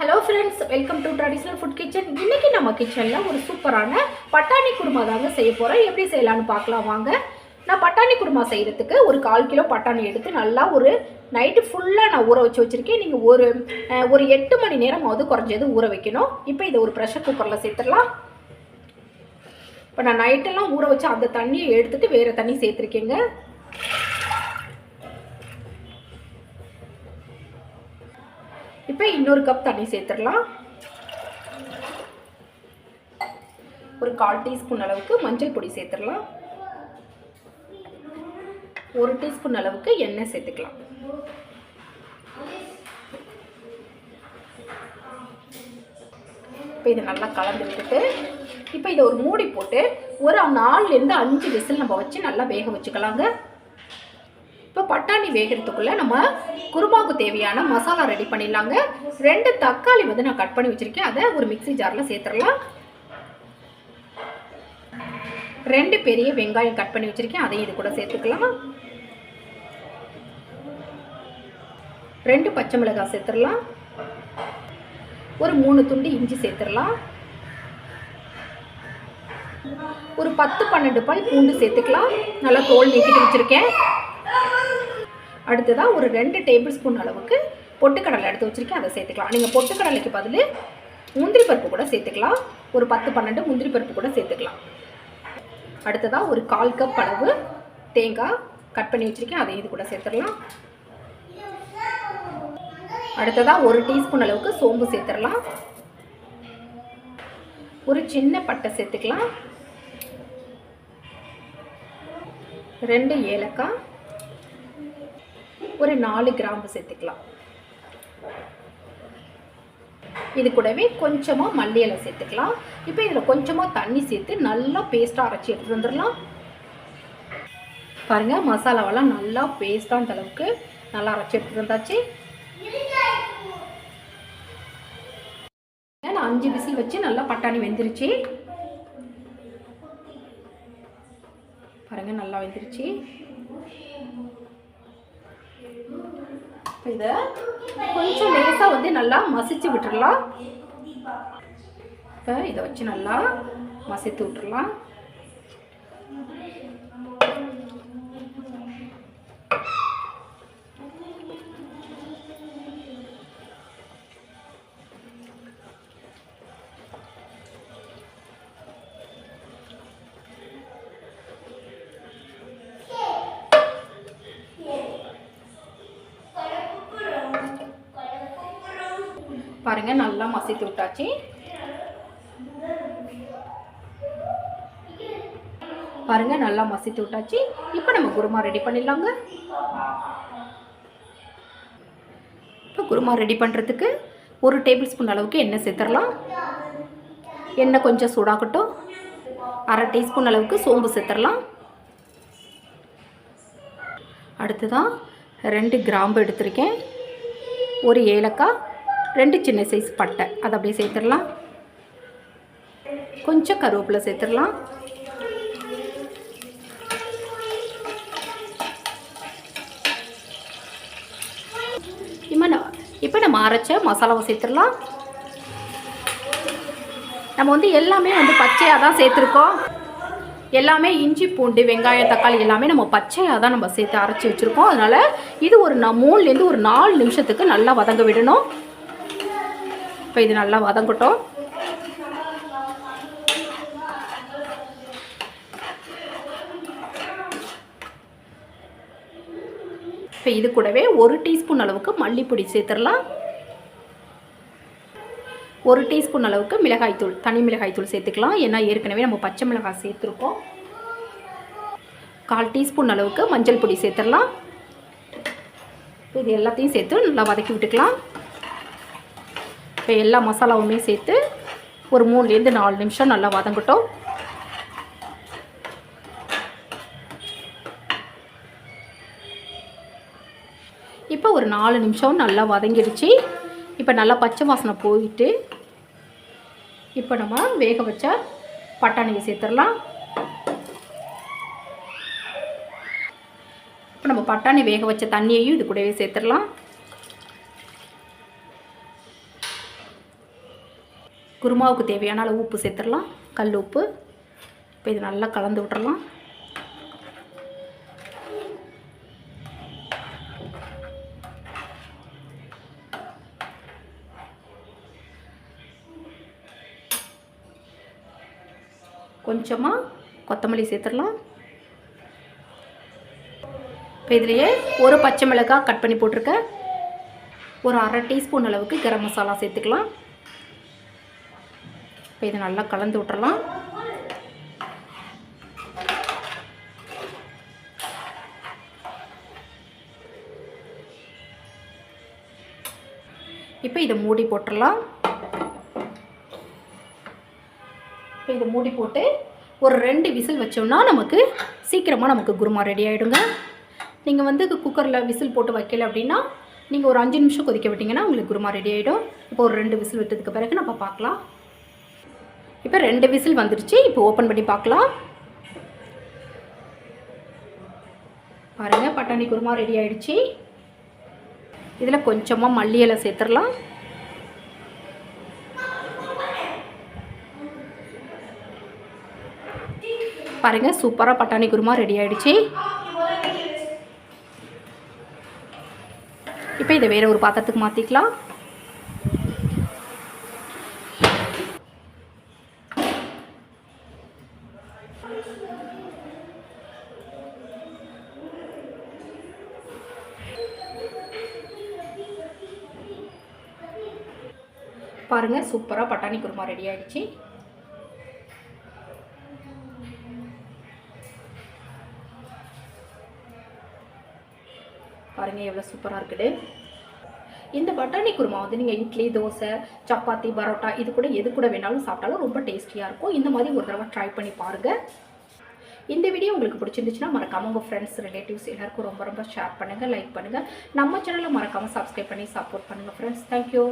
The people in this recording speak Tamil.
Hello friends welcome to traditional food kitchen இன்றைக்கி நம்ம கிச்சனில் ஒரு சூப்பரான பட்டாணி குருமா தாங்க செய்ய போகிறோம் எப்படி செய்யலாம்னு பார்க்கலாம் வாங்க. நான் பட்டாணி குருமா செய்கிறதுக்கு ஒரு கால் கிலோ பட்டாணி எடுத்து நல்லா ஒரு நைட்டு ஃபுல்லாக நான் ஊற வச்சு வச்சுருக்கேன். நீங்கள் ஒரு ஒரு எட்டு மணி நேரம் அது குறைஞ்சது ஊற வைக்கணும். இப்போ இதை ஒரு ப்ரெஷர் குக்கரில் சேர்த்துடலாம். இப்போ நான் நைட்டெல்லாம் ஊற வச்சு அந்த தண்ணியை எடுத்துகிட்டு வேறு தண்ணி சேர்த்துருக்கேங்க. இப்போ இன்னொரு கப் தண்ணி சேர்த்துடலாம். ஒரு கால் டீஸ்பூன் அளவுக்கு மஞ்சள் பொடி சேர்த்துடலாம். ஒரு டீஸ்பூன் அளவுக்கு எண்ணெய் சேர்த்துக்கலாம். இப்போ இதை நல்லா கலந்து விட்டுட்டு இப்போ இதை ஒரு மூடி போட்டு ஒரு நாலுலேருந்து அஞ்சு விசில் நம்ம வச்சு நல்லா வேக வச்சுக்கலாங்க. இப்போ பட்டாணி வேகிறதுக்குள்ளே நம்ம குருமாவுக்கு தேவையான மசாலா ரெடி பண்ணிடலாங்க. ரெண்டு தக்காளி வந்து நான் கட் பண்ணி வச்சுருக்கேன். அதை ஒரு மிக்ஸி ஜாரில் சேர்த்துடலாம். ரெண்டு பெரிய வெங்காயம் கட் பண்ணி வச்சுருக்கேன். அதையும் இது கூட சேர்த்துக்கலாம். ரெண்டு பச்சை மிளகாய் சேர்த்துடலாம். ஒரு மூணு துண்டு இஞ்சி சேர்த்துடலாம். ஒரு பத்து பன்னெண்டு பல் பூண்டு சேர்த்துக்கலாம். நல்லா தோல் நீக்கிட்டு வச்சுருக்கேன். அடுத்ததாக ஒரு ரெண்டு டேபிள் ஸ்பூன் அளவுக்கு பொட்டுக்கடலை எடுத்து வச்சுருக்கேன். அதை சேர்த்துக்கலாம். நீங்கள் பொட்டுக்கடலைக்கு பதில் முந்திரி பருப்பு கூட சேர்த்துக்கலாம். ஒரு பத்து பன்னெண்டு முந்திரி பருப்பு கூட சேர்த்துக்கலாம். அடுத்ததாக ஒரு கால் கப் அளவு தேங்காய் கட் பண்ணி வச்சுருக்கேன். அதை இது கூட சேர்த்துடலாம். அடுத்ததாக ஒரு டீஸ்பூன் அளவுக்கு சோம்பு சேர்த்துடலாம். ஒரு சின்ன பட்டை சேர்த்துக்கலாம். ரெண்டு ஏலக்காய் ஒரு நாலு கிராம்பு சேர்த்துக்கலாம். இது கூடவே கொஞ்சமாக மல்லி இலை சேர்த்துக்கலாம். இப்போ இதில் கொஞ்சமாக தண்ணி சேர்த்து நல்லா பேஸ்ட்டாக அரைச்சி எடுத்து வந்துடலாம். பாருங்கள் மசாலாவெல்லாம் நல்லா பேஸ்ட்டாக அந்த அளவுக்கு நல்லா அரைச்சி எடுத்து வந்தாச்சு. நான் அஞ்சு விசில் வச்சு நல்லா பட்டாணி வெந்துருச்சு. பாருங்க நல்லா வெந்துருச்சு. இதை கொஞ்சம் லேசாக வந்து நல்லா மசிச்சு விட்டுடலாம் இப்போ இதை வச்சு நல்லா மசித்து விட்டுடலாம் பாருங்க நல்லா மசித்து விட்டாச்சு. பாருங்க நல்லா மசித்து விட்டாச்சு. இப்போ நம்ம குருமா ரெடி பண்ணிடலாங்க. இப்போ குருமா ரெடி பண்ணுறதுக்கு ஒரு டேபிள் ஸ்பூன் அளவுக்கு எண்ணெய் சேர்த்துடலாம். எண்ணெய் கொஞ்சம் சூடாகட்டும். அரை டீஸ்பூன் அளவுக்கு சோம்பு சேர்த்துடலாம். அடுத்ததான் ரெண்டு கிராம்பு எடுத்திருக்கேன். ஒரு ஏலக்காய் ரெண்டு சின்ன சைஸ் பட்டை. அதை அப்படியே சேர்த்துடலாம். கொஞ்சம் கருவேப்பிலை சேர்த்துடலாம். இப்போ நம்ம இப்போ நம்ம அரைச்ச மசாலாவை சேர்த்துடலாம். நம்ம வந்து எல்லாமே வந்து பச்சையாக தான் சேர்த்துருக்கோம். எல்லாமே இஞ்சி பூண்டு வெங்காயம் தக்காளி எல்லாமே நம்ம பச்சையாக தான் நம்ம சேர்த்து அரைச்சி வச்சுருக்கோம். அதனால் இது ஒரு நான் மூணுலேருந்து ஒரு நாலு நிமிஷத்துக்கு நல்லா வதங்க விடணும். இப்போ இது நல்லா வதங்கட்டும். இப்போ இது கூடவே ஒரு டீஸ்பூன் அளவுக்கு மல்லிப்பொடி சேர்த்துடலாம். ஒரு டீஸ்பூன் அளவுக்கு மிளகாய்த்தூள் தனி மிளகாய்த்தூள் சேர்த்துக்கலாம். ஏன்னா ஏற்கனவே நம்ம பச்சை மிளகாய் சேர்த்துருக்கோம். கால் டீஸ்பூன் அளவுக்கு மஞ்சள் பொடி சேர்த்துடலாம். இது எல்லாத்தையும் சேர்த்து நல்லா வதக்கி விட்டுக்கலாம். இப்போ எல்லா மசாலாவுமே சேர்த்து ஒரு மூணுலேருந்து நாலு நிமிஷம் நல்லா வதங்கட்டும். இப்போ ஒரு நாலு நிமிஷம் நல்லா வதங்கிடுச்சு. இப்போ நல்லா பச்சை வாசனை போயிட்டு இப்போ நம்ம வேக வச்ச பட்டாணியை சேர்த்துடலாம். இப்போ நம்ம பட்டாணி வேக வச்ச தண்ணியையும் இது கூடவே சேர்த்துடலாம். குருமாவுக்கு தேவையான அளவு உப்பு சேர்த்துடலாம். கல் உப்பு. இப்போ இது நல்லா கலந்து விட்டுறலாம். கொஞ்சமாக கொத்தமல்லி சேர்த்துடலாம். இப்போ இதுலேயே ஒரு பச்சை மிளகாய் கட் பண்ணி போட்டிருக்கேன். ஒரு அரை டீஸ்பூன் அளவுக்கு கரம் மசாலா சேர்த்துக்கலாம். இப்போ இதை நல்லா கலந்து விட்டுறலாம். இப்போ இதை மூடி போட்டுடலாம் இப்போ இதை மூடி போட்டு ஒரு ரெண்டு விசில் வச்சோம்னா நமக்கு சீக்கிரமாக நமக்கு குருமா ரெடி ஆகிடுங்க நீங்கள் வந்து குக்கரில் விசில் போட்டு வைக்கல அப்படின்னா நீங்கள் ஒரு அஞ்சு நிமிஷம் கொதிக்க விட்டிங்கன்னா உங்களுக்கு குருமா ரெடி ஆகிடும் இப்போ ஒரு ரெண்டு விசில் விட்டதுக்கு பிறகு நம்ம பார்க்கலாம். இப்போ ரெண்டு விசில் வந்துடுச்சு. இப்போ ஓப்பன் பண்ணி பார்க்கலாம். பாருங்கள் பட்டாணி குருமா ரெடி ஆகிடுச்சி இதில் கொஞ்சமாக மல்லி இலை சேர்த்துடலாம். பாருங்கள் சூப்பராக பட்டாணி குருமா ரெடி ஆகிடுச்சி இப்போ இதை வேறு ஒரு பாத்திரத்துக்கு மாற்றிக்கலாம் பாருங்கள் சூப்பராக பட்டாணி குருமா ரெடி ஆகிடுச்சு பாருங்கள் எவ்வளோ சூப்பராக இருக்குது. இந்த பட்டாணி குருமா வந்து நீங்கள் இட்லி தோசை சப்பாத்தி பரோட்டா இது கூட எது கூட வேணாலும் சாப்பிட்டாலும் ரொம்ப டேஸ்டியாக இருக்கும். இந்த மாதிரி ஒரு தடவை ட்ரை பண்ணி பாருங்கள் இந்த வீடியோ உங்களுக்கு பிடிச்சிருந்துச்சுன்னா மறக்காம உங்கள் ஃப்ரெண்ட்ஸ் ரிலேட்டிவ்ஸ் எல்லாருக்கும் ரொம்ப ரொம்ப ஷேர் பண்ணுங்கள் லைக் பண்ணுங்கள் நம்ம சேனலை மறக்காமல் சப்ஸ்கிரைப் பண்ணி சப்போர்ட் பண்ணுங்கள் ஃப்ரெண்ட்ஸ் தேங்க்யூ